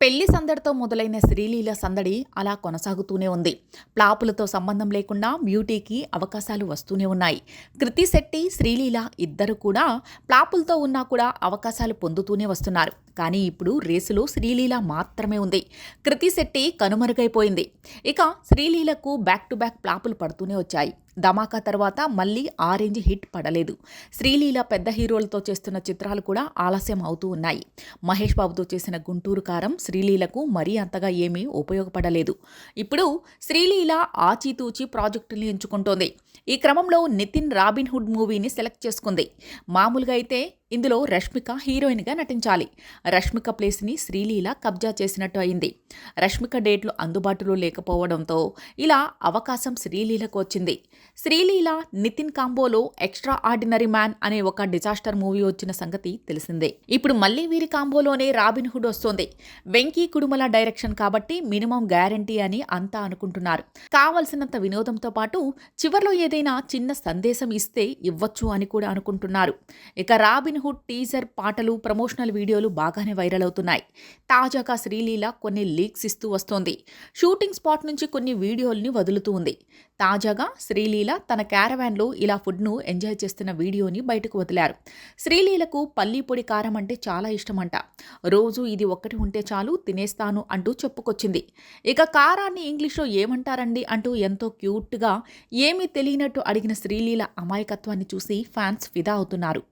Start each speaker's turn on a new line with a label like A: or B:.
A: పెళ్ళి సందడితో మొదలైన శ్రీలీల సందడి అలా కొనసాగుతూనే ఉంది. ప్లాపులతో సంబంధం లేకుండా బ్యూటీకి అవకాశాలు వస్తూనే ఉన్నాయి. కృతి శెట్టి శ్రీలీల ఇద్దరు కూడా ప్లాపులతో ఉన్నా కూడా అవకాశాలు పొందుతూనే వస్తున్నారు. కానీ ఇప్పుడు రేసులో శ్రీలీల మాత్రమే ఉంది. కృతి శెట్టి కనుమరుగైపోయింది. ఇక శ్రీలీలకు బ్యాక్ టు బ్యాక్ ప్లాపులు పడుతూనే వచ్చాయి. ధమాకా తర్వాత మళ్ళీ ఆరెంజ్ హిట్ పడలేదు. శ్రీలీల పెద్ద హీరోలతో చేస్తున్న చిత్రాలు కూడా ఆలస్యం అవుతూ ఉన్నాయి. మహేష్ బాబుతో చేసిన గుంటూరు కారం శ్రీలీలకు మరీ అంతగా ఏమీ ఉపయోగపడలేదు. ఇప్పుడు శ్రీలీల ఆచితూచి ప్రాజెక్టుని ఎంచుకుంటోంది. ఈ క్రమంలో నితిన్ రాబిన్ హుడ్ మూవీని సెలెక్ట్ చేసుకుంది. మామూలుగా అయితే ఇందులో రష్మిక హీరోయిన్గా నటించాలి. రష్మిక ప్లేస్ని శ్రీలీల కబ్జా చేసినట్టు అయింది. రష్మిక డేట్లు అందుబాటులో లేకపోవడంతో ఇలా అవకాశం శ్రీలీలకు వచ్చింది. శ్రీలీల నితిన్ కాంబోలో ఎక్స్ట్రా ఆర్డినరీ మ్యాన్ అనే ఒక డిజాస్టర్ మూవీ వచ్చిన సంగతి తెలిసిందే. ఇప్పుడు మళ్ళీ వీరి కాంబోలోనే రాబిన్ హుడ్ వస్తోంది. వెంకీ కుడుమల డైరెక్షన్ కాబట్టి మినిమం గ్యారంటీ అని అంతా అనుకుంటున్నారు. కావలసినంత వినోదంతో పాటు చివర్లో ఏదైనా చిన్న సందేశం ఇస్తే ఇవ్వచ్చు అని కూడా అనుకుంటున్నారు. ఇక రాబిన్ రాబిన్ హుడ్ టీజర్ పాటలు ప్రమోషనల్ వీడియోలు బాగానే వైరల్ అవుతున్నాయి. తాజాగా శ్రీలీల కొన్ని లీక్స్ ఇస్తూ వస్తోంది. షూటింగ్ స్పాట్ నుంచి కొన్ని వీడియోల్ని వదులుతూ ఉంది. తాజాగా శ్రీలీల తన క్యారవాన్లో ఇలా ఫుడ్ను ఎంజాయ్ చేస్తున్న వీడియోని బయటకు వదిలారు. శ్రీలీలకు పల్లీ పొడి కారం అంటే చాలా ఇష్టమంట. రోజు ఇది ఒక్కటి ఉంటే చాలు తినేస్తాను అంటూ చెప్పుకొచ్చింది. ఇక కారాన్ని ఇంగ్లీష్లో ఏమంటారండి అంటూ ఎంతో క్యూట్గా ఏమీ తెలియనట్టు అడిగిన శ్రీలీల అమాయకత్వాన్ని చూసి ఫ్యాన్స్ ఫిదా అవుతున్నారు.